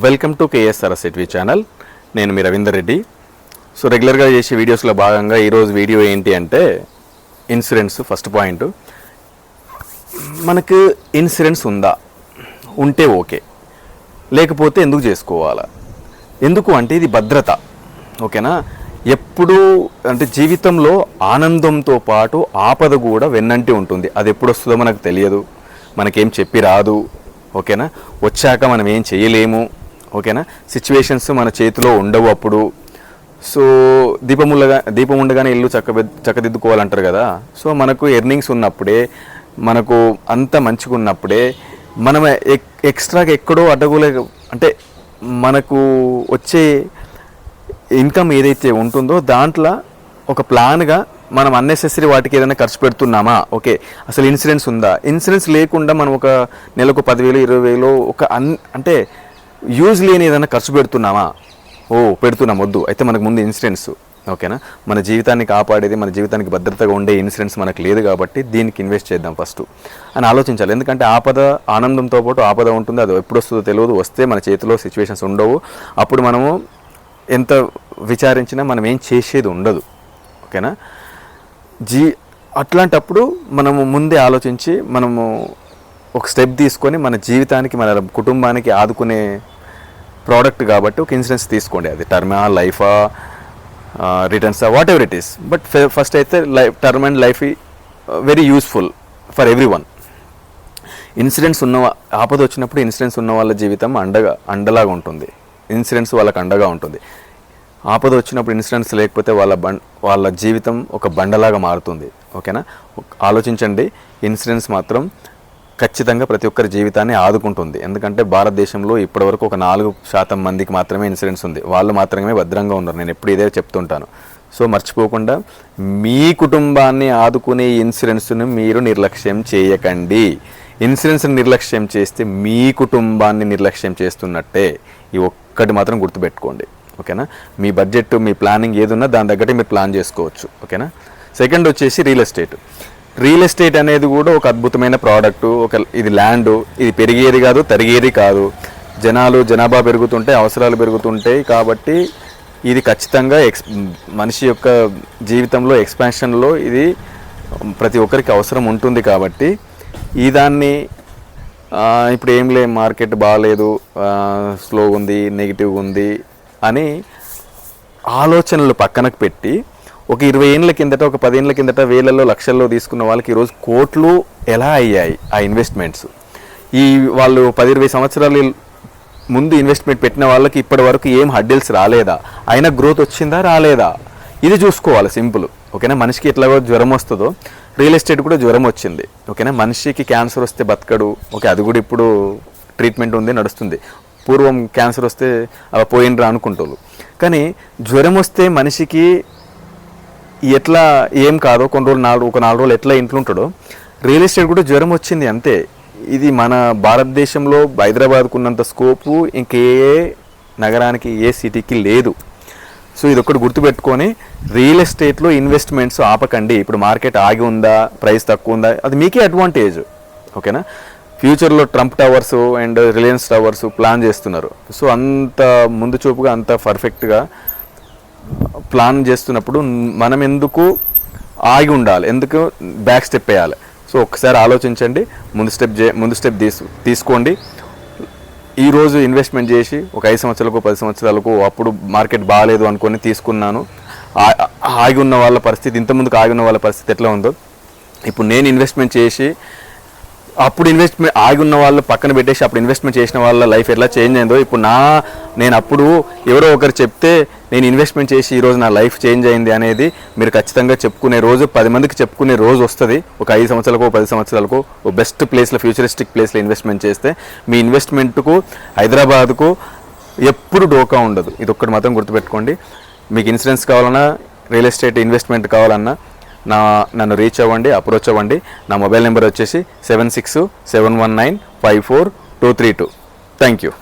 Welcome to KSR సెట్వి channel. నేను మీ రవీందర్ రెడ్డి. సో రెగ్యులర్గా చేసే వీడియోస్లో భాగంగా ఈరోజు వీడియో ఏంటి అంటే ఇన్సూరెన్స్ ఫస్ట్ పాయింట్. మనకు ఇన్సూరెన్స్ ఉందా? ఉంటే ఓకే. లేకపోతే ఎందుకు చేసుకోవాలా? ఎందుకు అంటే ఇది భద్రత. ఓకేనా? ఎప్పుడూ అంటే జీవితంలో ఆనందంతో పాటు ఆపద కూడా వెన్నంటి ఉంటుంది. అది ఎప్పుడు వస్తుందో మనకు తెలియదు. మనకేం చెప్పి రాదు. ఓకేనా? వచ్చాక మనం ఏం చేయలేము. ఓకేనా? సిచ్యువేషన్స్ మన చేతిలో ఉండవు అప్పుడు. సో దీపం ఉండగా దీపం ఉండగానే ఇల్లు చక్క చక్కదిద్దుకోవాలంటారు కదా? సో మనకు ఎర్నింగ్స్ ఉన్నప్పుడే మనకు అంత మంచిగా ఉన్నప్పుడే మనం ఎక్ ఎక్స్ట్రాగా ఎక్కడో అడ్డగోలే అంటే మనకు వచ్చే ఇన్కమ్ ఏదైతే ఉంటుందో దాంట్లో ఒక ప్లాన్గా మనం అన్నెసెసరీ వాటికి ఏదైనా ఖర్చు పెడుతున్నామా? ఓకే అసలు ఇన్సూరెన్స్ ఉందా? ఇన్సూరెన్స్ లేకుండా మనం ఒక నెలకు పదివేలు ఇరవై వేలు ఒక అన్ అంటే యూజ్ లేని ఏదైనా ఖర్చు పెడుతున్నామా? ఓ పెడుతున్నాం వద్దు. అయితే మనకు ముందు ఇన్సూరెన్స్ ఓకేనా? మన జీవితాన్ని కాపాడేది మన జీవితానికి భద్రతగా ఉండే ఇన్సూరెన్స్ మనకు లేదు కాబట్టి దీనికి ఇన్వెస్ట్ చేద్దాం ఫస్ట్. అని ఆలోచించాలి. ఎందుకంటే ఆపద ఆనందంతో పాటు ఆపద ఉంటుంది. అది ఎప్పుడు వస్తుందో తెలియదు. వస్తే మన చేతిలో సిచ్యువేషన్స్ ఉండవు. అప్పుడు మనము ఎంత విచారించినా మనం ఏం చేసేది ఉండదు. ఓకేనా? జీ అట్లాంటప్పుడు మనము ముందే ఆలోచించి మనము ఒక స్టెప్ తీసుకొని మన జీవితానికి మన కుటుంబానికి ఆదుకునే ప్రోడక్ట్ కాబట్టి ఒక ఇన్సూరెన్స్ తీసుకోండి. అది టర్మా లైఫా రిటర్న్సా whatever it is but first అయితే life term and life very useful for every one insurance ఉన్న ఆపద వచ్చినప్పుడు ఇన్సూరెన్స్ ఉన్న వాళ్ళ జీవితం అండగా అండలాగా ఉంటుంది. ఇన్సూరెన్స్ వాళ్ళకి అండగా ఉంటుంది. ఆపద వచ్చినప్పుడు ఇన్సూరెన్స్ లేకపోతే వాళ్ళ బం వాళ్ళ జీవితం ఒక బండలాగా మారుతుంది. ఓకేనా ఆలోచించండి. ఇన్సూరెన్స్ మాత్రం ఖచ్చితంగా ప్రతి ఒక్కరి జీవితాన్ని ఆదుకుంటుంది. ఎందుకంటే భారతదేశంలో ఇప్పటివరకు ఒక నాలుగు శాతం మందికి మాత్రమే ఇన్సూరెన్స్ ఉంది. వాళ్ళు మాత్రమే భద్రంగా ఉన్నారు. నేను ఎప్పుడు ఇదే చెప్తుంటాను. సో మర్చిపోకుండా మీ కుటుంబాన్ని ఆదుకునే ఇన్సూరెన్స్ను మీరు నిర్లక్ష్యం చేయకండి. ఇన్సూరెన్స్ నిర్లక్ష్యం చేస్తే మీ కుటుంబాన్ని నిర్లక్ష్యం చేస్తున్నట్టే. ఈ ఒక్కటి మాత్రం గుర్తుపెట్టుకోండి. ఓకేనా? మీ బడ్జెట్ మీ ప్లానింగ్ ఏదున్నా దాని తగ్గట్టు మీరు ప్లాన్ చేసుకోవచ్చు. ఓకేనా? సెకండ్ వచ్చేసి రియల్ ఎస్టేట్. రియల్ ఎస్టేట్ అనేది కూడా ఒక అద్భుతమైన ప్రోడక్ట్ ఒక ఇది ల్యాండ్ ఇది పెరిగేది కాదు తరిగేది కాదు. జనాలు జనాభా పెరుగుతుంటే అవసరాలు పెరుగుతుంటాయి కాబట్టి ఇది ఖచ్చితంగా ఎక్స్ మనిషి యొక్క జీవితంలో ఎక్స్పాన్షన్లో ఇది ప్రతి ఒక్కరికి అవసరం ఉంటుంది కాబట్టి ఈ దాన్ని ఇప్పుడు ఏం లే మార్కెట్ బాగాలేదు స్లో ఉంది నెగిటివ్ ఉంది అని ఆలోచనలు పక్కనకు పెట్టి ఒక ఇరవై ఏళ్ళ కిందట ఒక పదేళ్ళ కిందట వేలల్లో లక్షల్లో తీసుకున్న వాళ్ళకి ఈరోజు కోట్లు ఎలా అయ్యాయి ఆ ఇన్వెస్ట్మెంట్స్ ఈ వాళ్ళు పది ఇరవై సంవత్సరాలు ముందు ఇన్వెస్ట్మెంట్ పెట్టిన వాళ్ళకి ఇప్పటి వరకు ఏం హడ్డిల్స్ రాలేదా? అయినా గ్రోత్ వచ్చిందా రాలేదా? ఇది చూసుకోవాలి సింపుల్ ఓకేనా? మనిషికి ఎట్లాగో జ్వరం వస్తుందో రియల్ ఎస్టేట్ కూడా జ్వరం వచ్చింది. ఓకేనా? మనిషికి క్యాన్సర్ వస్తే బతకడు. ఓకే అది కూడా ఇప్పుడు ట్రీట్మెంట్ ఉంది నడుస్తుంది. పూర్వం క్యాన్సర్ వస్తే అలా పోయినరా అనుకుంటారు కానీ జ్వరం వస్తే మనిషికి ఎట్లా ఏం కాదో కొన్ని రోజులు నాలుగు ఒక నాలుగు రోజులు ఎట్లా ఇంట్లో ఉంటాడో రియల్ ఎస్టేట్ కూడా జ్వరం వచ్చింది అంతే. ఇది మన భారతదేశంలో హైదరాబాద్కు ఉన్నంత స్కోపు ఇంకే నగరానికి ఏ సిటీకి లేదు. సో ఇది ఒకటి గుర్తుపెట్టుకొని రియల్ ఎస్టేట్లో ఇన్వెస్ట్మెంట్స్ ఆపకండి. ఇప్పుడు మార్కెట్ ఆగి ఉందా ప్రైస్ తక్కువ ఉందా అది మీకే అడ్వాంటేజ్. ఓకేనా? ఫ్యూచర్లో Trump towers and Reliance towers plan చేస్తున్నారు. సో అంత ముందు చూపుగా అంత పర్ఫెక్ట్గా ప్లాన్ చేస్తున్నప్పుడు మనం ఎందుకు ఆగి ఉండాలి? ఎందుకు బ్యాక్ స్టెప్ వేయాలి? సో ఒకసారి ఆలోచించండి. ముందు స్టెప్ చే ముందు స్టెప్ తీసు తీసుకోండి. ఈరోజు ఇన్వెస్ట్మెంట్ చేసి ఒక ఐదు సంవత్సరాలకు పది సంవత్సరాలకు అప్పుడు మార్కెట్ బాగాలేదు అనుకొని తీసుకున్నాను. ఆగి ఉన్న వాళ్ళ పరిస్థితి ఇంతకుముందుకు ఆగి ఉన్న వాళ్ళ పరిస్థితి ఎట్లా ఉందో. ఇప్పుడు నేను ఇన్వెస్ట్మెంట్ చేసి అప్పుడు ఇన్వెస్ట్మెంట్ ఆగి ఉన్న వాళ్ళు పక్కన పెట్టేసి అప్పుడు ఇన్వెస్ట్మెంట్ చేసిన వాళ్ళ లైఫ్ ఎట్లా చేంజ్ అయిందో. ఇప్పుడు నా నేను అప్పుడు ఎవరో ఒకరు చెప్తే నేను ఇన్వెస్ట్మెంట్ చేసి ఈరోజు నా లైఫ్ చేంజ్ అయింది అనేది మీరు ఖచ్చితంగా చెప్పుకునే రోజు పది మందికి చెప్పుకునే రోజు వస్తుంది. ఒక ఐదు సంవత్సరాలకు పది సంవత్సరాలకు ఒక బెస్ట్ ప్లేస్లో ఫ్యూచరిస్టిక్ ప్లేస్లో ఇన్వెస్ట్మెంట్ చేస్తే మీ ఇన్వెస్ట్మెంట్కు హైదరాబాద్కు ఎప్పుడు డోకా ఉండదు. ఇది ఒక్కటి మాత్రం గుర్తుపెట్టుకోండి. మీకు ఇన్సూరెన్స్ కావాలన్నా రియల్ ఎస్టేట్ ఇన్వెస్ట్మెంట్ కావాలన్నా నా నన్ను రీచ్ అవ్వండి అప్రోచ్ అవ్వండి. నా మొబైల్ నెంబర్ వచ్చేసి seven six seven one nine five four two three two thank you